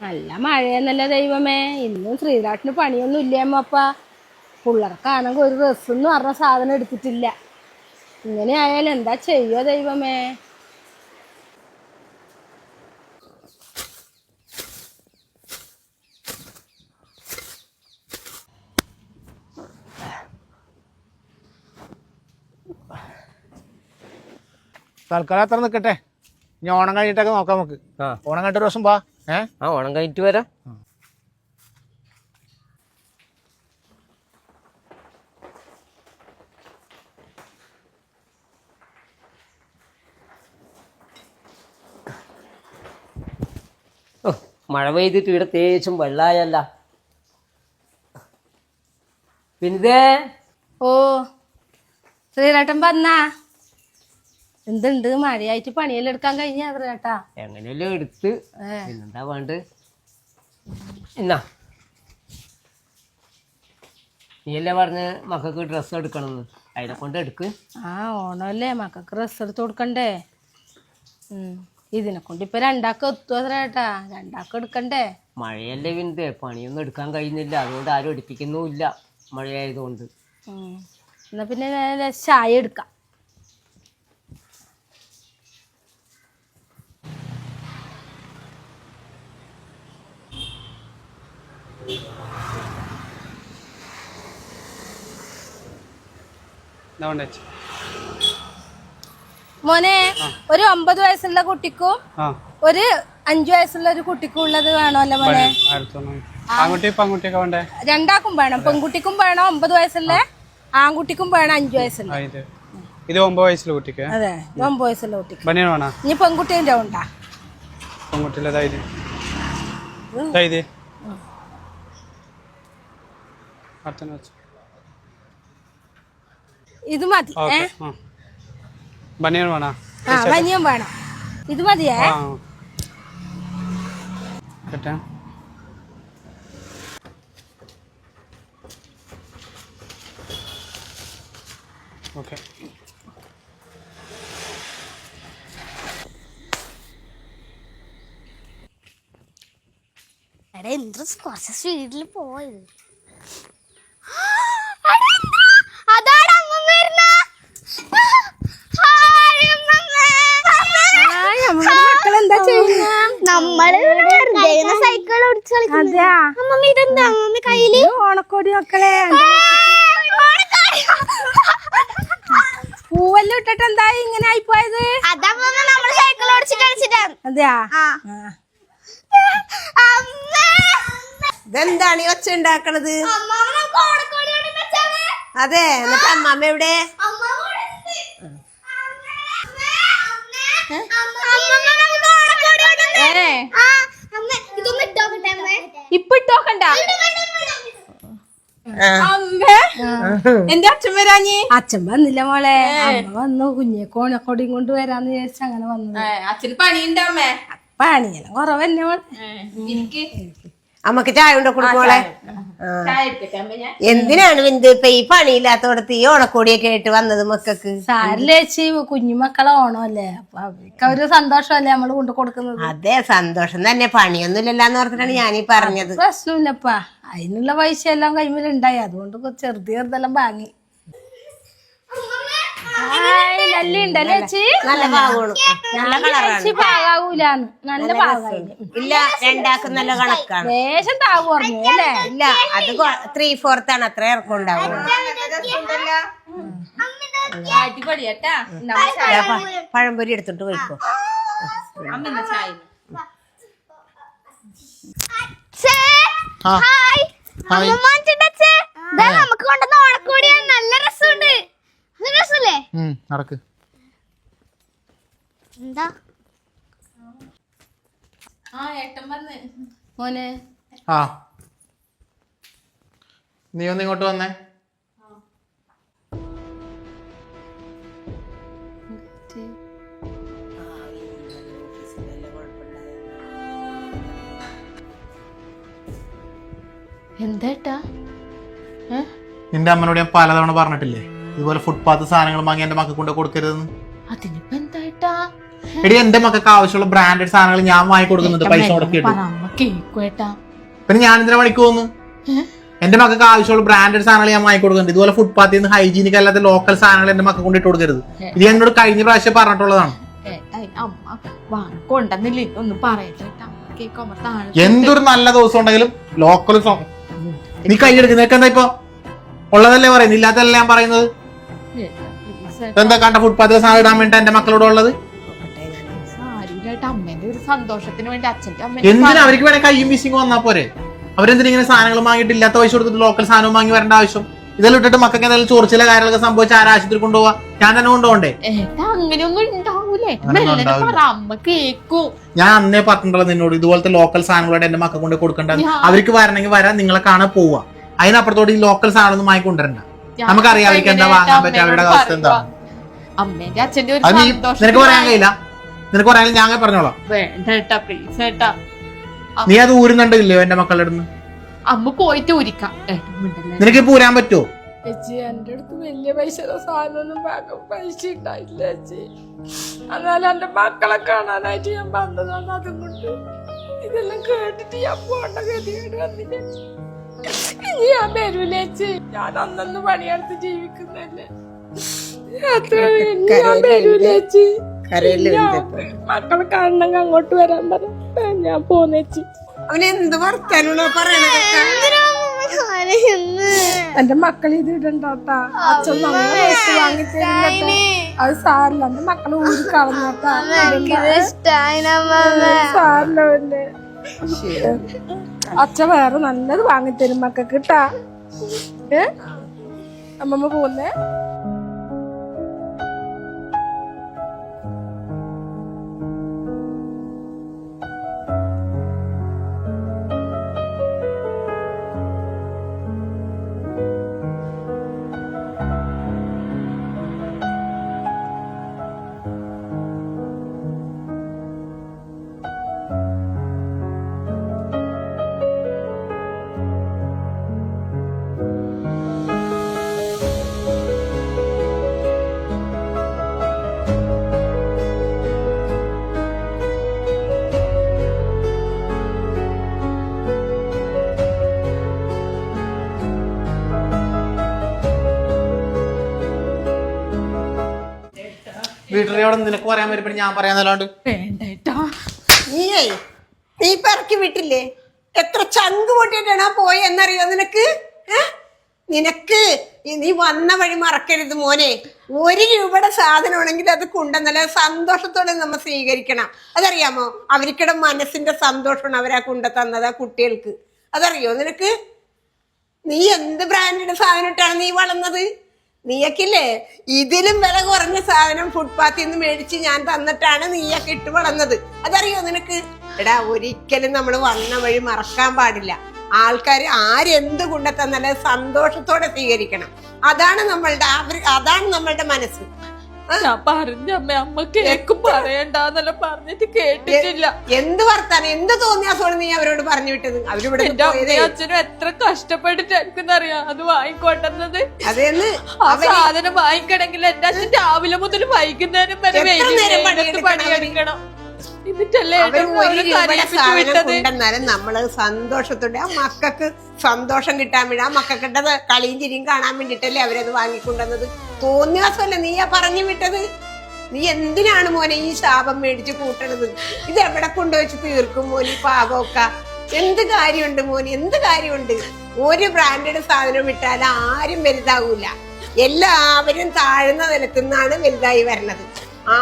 നല്ല മഴയെന്നല്ല ദൈവമേ. ഇന്നും ശ്രീരാട്ടിന് പണിയൊന്നും ഇല്ലേമ്മപ്പ പിള്ളേർക്കാണെങ്കിൽ ഒരു ഡ്രസ്സ് എന്ന് പറഞ്ഞ സാധനം എടുത്തിട്ടില്ല. ഇങ്ങനെ ആയാലും എന്താ ചെയ്യോ ദൈവമേ? തൽക്കാലം അത്ര നിൽക്കട്ടെ ഇനി ഓണം കഴിഞ്ഞിട്ടൊക്കെ നോക്കാം നമുക്ക്. ഓണം കഴിഞ്ഞിട്ട് ഒരു ദിവസം വാ. ഏ ആ ഓണം കഴിഞ്ഞിട്ട് വരാം. ഓ മഴ പെയ്തിട്ട് ഇവിടെ തേച്ചും വെള്ളായല്ല. പിന്നെ ഓ ശ്രീരട്ടൻ പറഞ്ഞാ എന്തുണ്ട്? മഴയായിട്ട് പണിയെല്ലാം എടുക്കാൻ കഴിഞ്ഞ ശ്രീരാട്ടാ എങ്ങനെയല്ലോ എടുത്ത്? എന്താ വേണ്ട എന്നാ. നീയല്ലേ പറഞ്ഞ് മക്കൾക്ക് ഡ്രസ്സ് എടുക്കണമെന്ന്? അതിനെ കൊണ്ട് എടുക്ക്. ആ ഓണമല്ലേ? മക്കൾക്ക് ഡ്രസ്സ് എടുത്ത് കൊടുക്കണ്ടേ. ഇതിനെ കൊണ്ട് ഇപ്പൊ രണ്ടാക്ക് എത്തുക ചേട്ടാ രണ്ടാക്കം എടുക്കണ്ടേ? മഴയല്ലേ വിനത്തെ പണിയൊന്നും എടുക്കാൻ കഴിയുന്നില്ല. അതുകൊണ്ട് ആരും എടുപ്പിക്കുന്നുമില്ല. മഴയായതുകൊണ്ട്. എന്നാ പിന്നെ ചായ എടുക്കാം. മോനെ ഒരു ഒമ്പത് വയസ്സുള്ള കുട്ടിക്കും ഒരു അഞ്ചു വയസ്സുള്ള ഒരു കുട്ടിക്കും ഉള്ളത് വേണമല്ലോ മോനെ? രണ്ടാക്കും വേണം. പെൺകുട്ടിക്കും വേണം ഒമ്പത് വയസ്സുള്ള ആൺകുട്ടിക്കും വേണം അഞ്ചു വയസ്സുള്ള. ഇത്. ഒമ്പത് വയസ്സുള്ള കുട്ടിക്ക്. അതെ ഇത് ഒമ്പത് വയസ്സുള്ള കുട്ടിക്ക്. ഇനി പെൺകുട്ടീന്റെ ഉണ്ടാ? പെൺകുട്ടിയിലെ ഇത് മതി ബനിയൻ വേണോ? ആ ബനിയൻ വേണം. ഇത് മതിയേ? കേട്ടെ ഓക്കെ. എടാ എന്ത് കുറച്ച് സ്പീഡിൽ പോയത് അതെയാ ആ. ആ. അമ്മേ ഇതെന്താണ് ഈ ഒച്ച ഉണ്ടാക്കണത് അതെ എന്നിട്ട് അമ്മാമ്മ എവിടെ അമ്മ അമ്മമ്മ നമുക്ക് ഓടക്കോടി ഓടി ആ അമ്മ ഇതൊന്ന് ഇട്ടോക്കട്ടെ അമ്മേ ഇപ്പൊ ഇട്ടോക്കണ്ട. അമ്മേ എന്റെ അച്ഛൻ വരാഞ്ഞേ? അച്ഛൻ വന്നില്ല മോളെ. അമ്മ വന്നു. കുഞ്ഞെ കോണക്കൊടിയും കൊണ്ട് വരാന്ന് വിചാരിച്ച അങ്ങനെ വന്നു അച്ഛന് പണിയുണ്ടമ്മേ പണിയെല്ലാം കുറവന്നെ മോളെ? അമ്മയ്ക്ക് ചായ ഉണ്ടോ ഞാൻ എന്തിനാണ് എന്ത് ഇപ്പൊ ഈ പണിയില്ലാത്തോടത്ത് ഈ ഓണക്കോടിയൊക്കെ ആയിട്ട് വന്നത് മക്കൾക്ക്? സാരിലേച്ചി കുഞ്ഞുമക്കളെ ഓണമല്ലേ? അപ്പൊ അവർക്ക് അവർ സന്തോഷമല്ലേ നമ്മൾ കൊണ്ടു കൊടുക്കുന്നത്? അതെ സന്തോഷം തന്നെ. പണിയൊന്നും ഇല്ലല്ലാന്ന് പറഞ്ഞിട്ടാണ് ഞാനീ പറഞ്ഞത്. പ്രശ്നമില്ലപ്പാ. അതിനുള്ള പൈസ എല്ലാം കൈമിലുണ്ടായി. അതുകൊണ്ട് കൊ- ചെറുത് ചെറുതെല്ലാം വാങ്ങി. ഹായ്, നല്ല ചേച്ചി? നല്ല പാകമാണ് നല്ല കളറാണ്. പാകാവൂലാന്ന് നല്ല പാകായി ഇല്ല രണ്ടാക്കും നല്ല കണക്കാണ്. ലേശം താവ് അല്ലേ? ഇല്ല അത് ത്രീ ഫോർത്ത് ആണ്. അത്ര ഇറക്കം പ- പഴംപൊരി എടുത്തിട്ട് പോയിക്കോ. അമ്മ ചായ ആ. ഹായ്. ഹായ്. നമുക്ക് കൊണ്ടുവന്ന നടക്ക്. എന്താ? മോനെ. ആ. നീ ഒന്ന് ഇങ്ങോട്ട് വന്നേ. എന്താട്ടാ നിന്റെ അമ്മനോട് ഞാൻ പലതവണ പറഞ്ഞിട്ടില്ലേ? ഇതുപോലെ ഫുട്പാത്ത് സാധനങ്ങൾ വാങ്ങി എന്റെ മക്കൾ കൊണ്ട് കൊടുക്കരുതെന്ന്. അതിനിപ്പോ എന്തായിട്ടാ? എടി എന്റെ മക്കൾക്ക് ആവശ്യമുള്ള ബ്രാൻഡഡ് സാധനങ്ങൾ ഞാൻ വാങ്ങി കൊടുക്കുന്നുണ്ട് പൈസ മുടക്കിയിട്ട്. പിന്നെ ഞാൻ എന്തിനാ പണിക്ക് പോകുന്നു? എന്റെ മക്കൾക്ക് ആവശ്യമുള്ള ബ്രാൻഡഡ് സാധനങ്ങൾ ഞാൻ വാങ്ങി കൊടുക്കുന്നുണ്ട്. ഇതുപോലെ ഫുട്പാത്തിൽ നിന്ന് ഹൈജീനിക് അല്ലാത്ത ലോക്കൽ സാധനങ്ങൾ എന്റെ മക്കൾ കൊണ്ട് ഇട്ട് കൊടുക്കരുത്. ഇത് ഞാൻ എന്നോട് കഴിഞ്ഞ പ്രാവശ്യം പറഞ്ഞിട്ടുള്ളതാണ്. എന്തൊരു നല്ല ദിവസം ഉണ്ടെങ്കിലും ലോക്കൽ നീ കൈയെടുക്കുന്ന നിനക്ക് എന്താ ഇപ്പൊ? ഉള്ളതല്ലേ പറയുന്നത്? ഇല്ലാത്തതല്ലേ ഞാൻ പറയുന്നത്? ഇതെന്താ കണ്ട ഫുട്പാത്തിൽ സാധനം ഇടാൻ വേണ്ടി എന്റെ മക്കളോട് ഉള്ളത്? അമ്മേന്റെ ഒരു സന്തോഷത്തിന് വേണ്ടി അച്ഛന്റെ എന്തിനാ അമ്മേന്റെ അവർക്ക് വേണേ കയ്യും വീസിങ് വന്നാ പോരെ? അവരെന്തിനാ ഇങ്ങനെ സാധനങ്ങൾ വാങ്ങിയിട്ട് ഇല്ലാത്ത പൈസ കൊടുത്തിട്ട് ലോക്കൽ സാധനം വാങ്ങി വരേണ്ട ആവശ്യം? ഇതെല്ലാം ഇട്ടിട്ട് മക്കൾക്ക് എന്തെങ്കിലും ചോർച്ചില കാര്യങ്ങളൊക്കെ സംഭവിച്ച ആരാ ആശുപത്രി കൊണ്ടുപോവാ? ഞാൻ തന്നെ കൊണ്ടുപോകണ്ടേ? അങ്ങനെയൊന്നും അമ്മ ഞാൻ അന്നേ പറഞ്ഞിട്ടുള്ളത് നിന്നോട് ഇതുപോലത്തെ ലോക്കൽ സാധനങ്ങളോട് എന്റെ മക്കൾ കൊണ്ട് കൊടുക്കണ്ട അവർക്ക് വരണമെങ്കിൽ വരാൻ നിങ്ങളെ കാണാൻ പോവാ. അതിനപ്പുറത്തോട്ട് ഈ ലോക്കൽ സാധനം ഒന്നും വാങ്ങിക്കൊണ്ടിരണ്ട ഞാൻ നമുക്കറിയാം അവർക്ക് എന്താ വാങ്ങാൻ പറ്റുക അവരുടെ അവസ്ഥ എന്താ. അമ്മേന്റെ അച്ഛന്റെ ഒരു അത് നീ നിനക്ക് പറയാൻ കഴിയില്ല. നിനക്ക് പറയാൻ ഞാൻ പറഞ്ഞോളാം. വേണ്ട ഏട്ടാ പ്ലീസ് ഏട്ടാ. നീ അത് ഊരുന്നുണ്ടല്ലോ എന്റെ മക്കളുടെ അടുത്ത്? അമ്മ പോയിട്ട് ഊരിക്കാം. ഏട്ടാ മിണ്ടല്ലേ. നിനക്ക് ഇപ്പൊ ഊരാൻ പറ്റുമോ ചേച്ചി എന്റെ അടുത്ത് വലിയ പൈസ സാധനമൊന്നും വാങ്ങാൻ പൈസ ഉണ്ടായില്ല ചേച്ചി. എന്നാലും എന്റെ മക്കളെ കാണാനായിട്ട് ഞാൻ വന്നതാണ് അതും കൊണ്ട് ഇതെല്ലാം കേട്ടിട്ട് ഞാൻ പോണ്ട ഗതികേട് വന്നില്ല. ഇനി ഞാൻ വരൂലേച്ചി ഞാൻ അന്നന്ന് പണിയെടുത്ത് ജീവിക്കുന്നല്ലേ ഞാൻ വരൂല ചേച്ചി ഞാൻ മക്കളെ കാണണമെങ്കിൽ അങ്ങോട്ട് വരാൻ പറ. ഞാൻ പോന്നേച്ചി അവന് എന്ത് വർത്താനോ പറയണ? എന്റെ മക്കൾ ഇത് ഇടണ്ടാട്ടാ അച്ഛൻ നമ്മളെ വസ്തു വാങ്ങി തരുന്നട്ടെ അത് സാറില്ല എന്റെ മക്കളെ ഊരി കളഞ്ഞോട്ടാ സാരില്ല അച്ഛൻ വേറെ നല്ലത് വാങ്ങിത്തരും മക്കൾക്ക് കിട്ടാ ഏ? അമ്മമ്മ പോകുന്നേ വീട്ടിലോട് നിനക്ക് പറയാൻ വരുമ്പോ ഞാൻ പറയാന്നല്ലാണ്ട് വേണ്ട ഏട്ടാ നീയേ നീ പറക്കി വിട്ടില്ലേ? എത്ര ചങ്ക് പൊട്ടിട്ടാണ് പോയി എന്നറിയോ നിനക്ക്? നിനക്ക് നീ വന്ന വഴി മറക്കരുത് മോനെ. ഒരു രൂപയുടെ സാധനമാണെങ്കിൽ അത് കൊണ്ടുവന്നല്ല സന്തോഷത്തോടെ നമ്മൾ സ്വീകരിക്കണം. അതറിയാമോ? അവർക്കിടെ മനസ്സിന്റെ സന്തോഷമാണ് അവരാ കൊണ്ടു തന്നത് ആ കുട്ടികൾക്ക്. അതറിയോ നിനക്ക്? നീ എന്ത് ബ്രാൻഡിന്റെ സാധനം ഇട്ടാണ് നീ വളർന്നത്? നീയൊക്കില്ലേ? ഇതിലും വില കുറഞ്ഞ സാധനം ഫുട്പാത്തിൽ നിന്ന് മേടിച്ച് ഞാൻ തന്നിട്ടാണ് നീയൊക്കെ ഇട്ട് വളർന്നത്. അതറിയോ നിനക്ക്? എടാ ഒരിക്കലും നമ്മൾ വന്ന വഴി മറക്കാൻ പാടില്ല. ആൾക്കാർ ആരെന്ത് കൊണ്ടെത്തന്നാലും തന്നാലും സന്തോഷത്തോടെ സ്വീകരിക്കണം. അതാണ് നമ്മളുടെ അതാണ് നമ്മളുടെ മനസ്സ്. ഞാൻ പറഞ്ഞ അമ്മ അമ്മ കേക്കും പറയണ്ടെന്നെല്ലാം പറഞ്ഞിട്ട് കേട്ടിട്ടില്ല. എന്ത് വർത്താനം? എന്ത് തോന്നിയാസോട് നീ അവരോട് പറഞ്ഞു വിട്ടത്? അവരിവിടെ എന്റെ അമ്മയും അച്ഛനും എത്ര കഷ്ടപ്പെട്ടിട്ടായിരിക്കും അറിയാ അത് വാങ്ങിക്കൊണ്ടത് അതെന്ന്? ആ സാധനം വാങ്ങിക്കണമെങ്കിൽ എന്റെ അച്ഛൻ രാവിലെ മുതൽ വൈകുന്നേരം വരെ പണിയെടുക്കണം എന്നിട്ടല്ലേ നമ്മൾ സന്തോഷത്തോടെ ആ മക്കൾക്ക് സന്തോഷം കിട്ടാൻ വേണ്ടി ആ മക്കൾക്കിട്ടത് കളിയും ചിരിയും കാണാൻ വേണ്ടിട്ടല്ലേ അവരത് വാങ്ങിക്കൊണ്ടുവന്നത്. തോന്നിയാസമല്ലേ നീയാ പറഞ്ഞു വിട്ടത്? നീ എന്തിനാണ് മോനെ ഈ ശാപം മേടിച്ച് കൂട്ടണത്? ഇത് എവിടെ കൊണ്ടുവച്ച് തീർക്കും മോനെ പാപമൊക്കെ പാകമൊക്കെ എന്ത് കാര്യമുണ്ട് മോനെ എന്ത് കാര്യമുണ്ട്? ഒരു ബ്രാൻഡഡ് സാധനം ഇട്ടാൽ ആരും വലുതാവൂല. എല്ലാവരും താഴ്ന്ന നിലത്തുനിന്നാണ് വലുതായി വരണത്.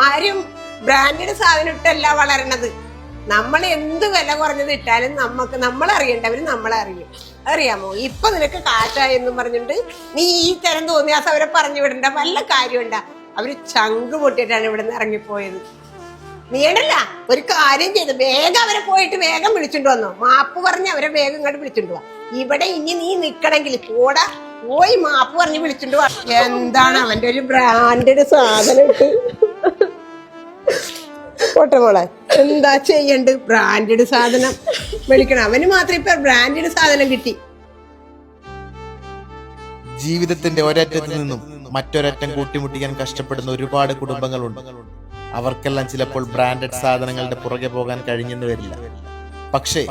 ആരും ബ്രാൻഡഡ് സാധനം ഇട്ടല്ല വളരണത്. നമ്മൾ എന്ത് വില കുറഞ്ഞത് ഇട്ടാലും നമുക്ക് നമ്മൾ അറിയേണ്ടവര് നമ്മളെ അറിയും അറിയാമോ ഇപ്പൊ നിനക്ക് കാശായെന്നും പറഞ്ഞിട്ട് നീ ഈ തരം തോന്നിയാസ് അവരെ പറഞ്ഞു വിടണ്ട വല്ല കാര്യമുണ്ട അവർ ചങ്ക് പൊട്ടിയിട്ടാണ് ഇവിടെ നിന്ന് ഇറങ്ങിപ്പോയത്. നീണ്ടല്ല ഒരു കാര്യം ചെയ്ത് വേഗം അവരെ പോയിട്ട് വേഗം വിളിച്ചിട്ട് വന്നോ. മാപ്പ് പറഞ്ഞ് അവരെ വേഗം ഇങ്ങോട്ട് വിളിച്ചിട്ട് വാ. ഇവിടെ ഇനി നീ നിക്കണമെങ്കിൽ കൂടെ പോയി മാപ്പ് പറഞ്ഞ് വിളിച്ചിട്ട് വാ. എന്താണ് അവന്റെ ഒരു ബ്രാൻഡഡ് സാധനം? ഇട്ട് പോട്ടെ എന്താ ചെയ്യണ്ട് ബ്രാൻഡഡ് സാധനം വിളിക്കണം അവന് മാത്രം ഇപ്പൊ ബ്രാൻഡഡ് സാധനം കിട്ടി. ജീവിതത്തിന്റെ ഒരറ്റത്തു നിന്നും മറ്റൊരറ്റം കൂട്ടിമുട്ടിക്കാൻ കഷ്ടപ്പെടുന്ന ഒരുപാട് കുടുംബങ്ങളുണ്ട്. അവർക്കെല്ലാം ചിലപ്പോൾ ബ്രാൻഡഡ് സാധനങ്ങളുടെ പുറകെ പോകാൻ കഴിഞ്ഞെന്ന് വരില്ല. പക്ഷേ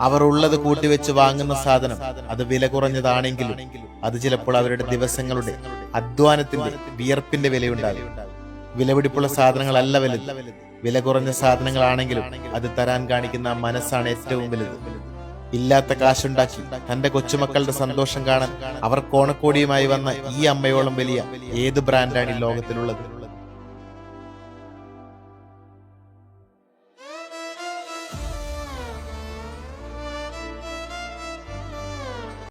അവർ ഉള്ളത് കൂട്ടിവെച്ച് വാങ്ങുന്ന സാധനം അത് വില കുറഞ്ഞതാണെങ്കിലും അത് ചിലപ്പോൾ അവരുടെ ദിവസങ്ങളുടെ അധ്വാനത്തിന്റെ വിയർപ്പിന്റെ വിലയുണ്ടാകും. വിലപിടിപ്പുള്ള സാധനങ്ങളല്ല വലുത്. വില കുറഞ്ഞ സാധനങ്ങളാണെങ്കിലും അത് തരാൻ കാണിക്കുന്ന മനസ്സാണ് ഏറ്റവും വലുത്. ഇല്ലാത്ത കാശുണ്ടാക്കി തന്റെ കൊച്ചുമക്കളുടെ സന്തോഷം കാണാൻ അവർ കോണക്കോടിയുമായി വന്ന ഈ അമ്മയോളം വലിയ ഏത് ബ്രാൻഡാണ് ഈ ലോകത്തിലുള്ളത്?